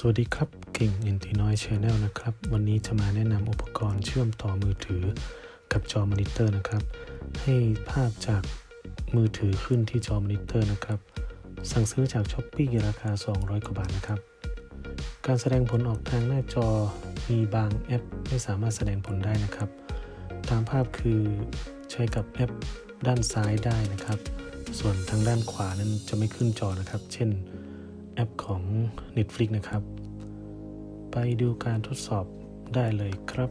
สวัสดีครับเก่ง n t น้อย Channel นะครับ วันนี้จะมาแนะนำอุปกรณ์เชื่อมต่อมือถือกับจอมอนิเตอร์นะครับ ให้ภาพจากมือถือขึ้นที่จอมอนิเตอร์นะครับ สั่งซื้อจาก s h อ p e e ราคา 200 กว่าบาทนะครับ การแสดงผลออกทางหน้าจอมีบางแอปไม่สามารถแสดงผลได้นะครับ ตามภาพคือใช้กับแอปด้านซ้ายได้นะครับ ส่วนทางด้านขวานั้นจะไม่ขึ้นจอนะครับ เช่น แอปของ Netflix นะครับ ไปดูการทดสอบได้เลยครับ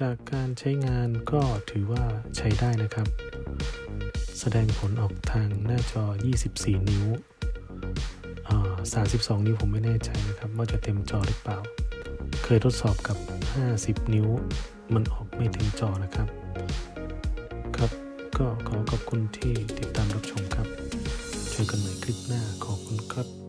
จากการใช้งานก็ถือว่าใช้ได้นะครับ แสดงผลออกทางหน้าจอ 24 นิ้ว 32 นิ้วผมไม่แน่ใจนะครับว่าจะเต็มจอหรือเปล่า เคยทดสอบกับ 50 นิ้ว มันออกไม่เต็มจอนะครับ ครับก็ขอขอบคุณที่ติดตามรับชมครับ เจอกันใหม่คลิปหน้าขอบคุณครับ